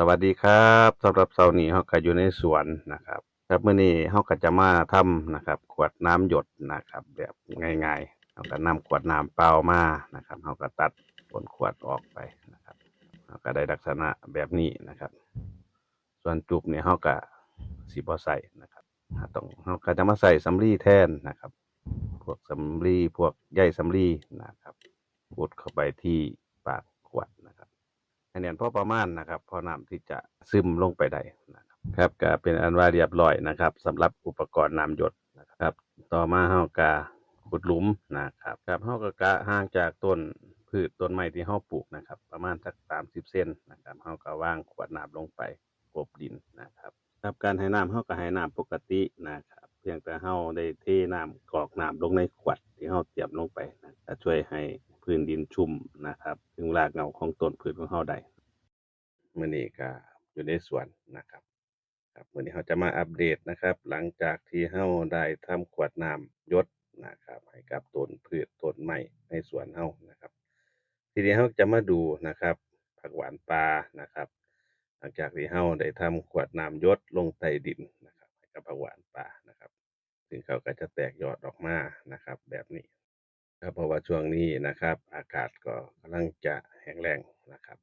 สวัสดีครับสำหรับเช้านี้เฮาก็อยู่ในสวนนะครับ ครับมื้อนี้เฮาก็จะมาทำนะครับขวดน้ำหยดนะครับ แบบง่ายๆเฮาก็นำขวดน้ำเปล่ามานะครับเฮาก็ตัดผลขวดออกไปนะครับเฮาก็ได้ลักษณะแบบนี้นะครับ ส่วนจุกเนี่ยเฮาก็สิบ่ใส่นะครับต้องเฮาก็จะมาใส่สำลีแทนนะครับ พวกสำลีพวกใยสำลีนะครับอุดเข้าไปที่ปาก ให้แน่นพอประมาณนะครับพอน้ำที่จะซึมลงไปได้นะครับครับก็เป็นอันว่าเรียบร้อยนะครับสำหรับอุปกรณ์น้ำหยดนะครับ ต่อมาเฮากะขุดหลุมนะครับครับเฮาก็กะห่างจากต้นพืชต้นไม้ที่เฮาปลูกนะครับ ประมาณสัก30เซนนะครับเฮาก็วางขวดน้ำลงไปกบดินนะครับครับการให้น้ำเฮาก็ให้น้ำปกตินะครับเพียงแต่เฮาได้เทน้ำกรอกน้ำลงในขวดที่เฮาเตรียมลงไปนะจะช่วยให้ พื้นดินชุ่มนะครับ ถึงรากเหงาของต้นพืชของเฮาได้มื้อนี้ก็อยู่ในสวนนะครับครับมื้อนี้เราจะมาอัปเดตนะครับ หลังจากที่เฮาได้ทำขวดน้ำยดนะครับให้กับต้นพืชต้นไม้ในสวนเฮานะครับ ทีนี้เราจะมาดูนะครับ ผักหวานป่านะครับ หลังจากที่เฮาได้ทำขวดน้ำยดลงใต้ดินนะครับให้กับผักหวานป่านะครับ ซึ่งเขาก็จะแตกยอดออกมานะครับ แบบนี้ ครับเพราะว่าช่วงนี้นะครับ อากาศก็กำลังจะแห้งแล้งนะครับ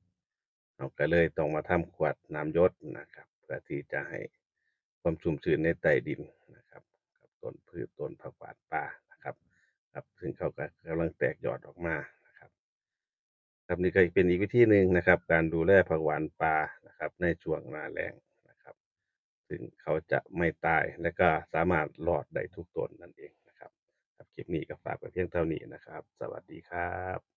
เราก็เลยต้องมาทำขวดน้ำยศนะครับเพื่อที่จะให้ความชุ่มชื้นในใต้ดินนะครับกับต้นพืชต้นผักหวานป่านะครับครับซึ่งเขาก็กำลังแตกยอดออกมานะครับ ครับนี่ก็เป็นอีกวิธีหนึ่งนะครับ การดูแลผักหวานป่านะครับ ในช่วงหน้าแล้งนะครับ ซึ่งเขาจะไม่ตายและก็สามารถรอดได้ทุกต้นนั่นเอง นี้ก็ฝากไปเพียงเท่านี้นะครับ สวัสดีครับ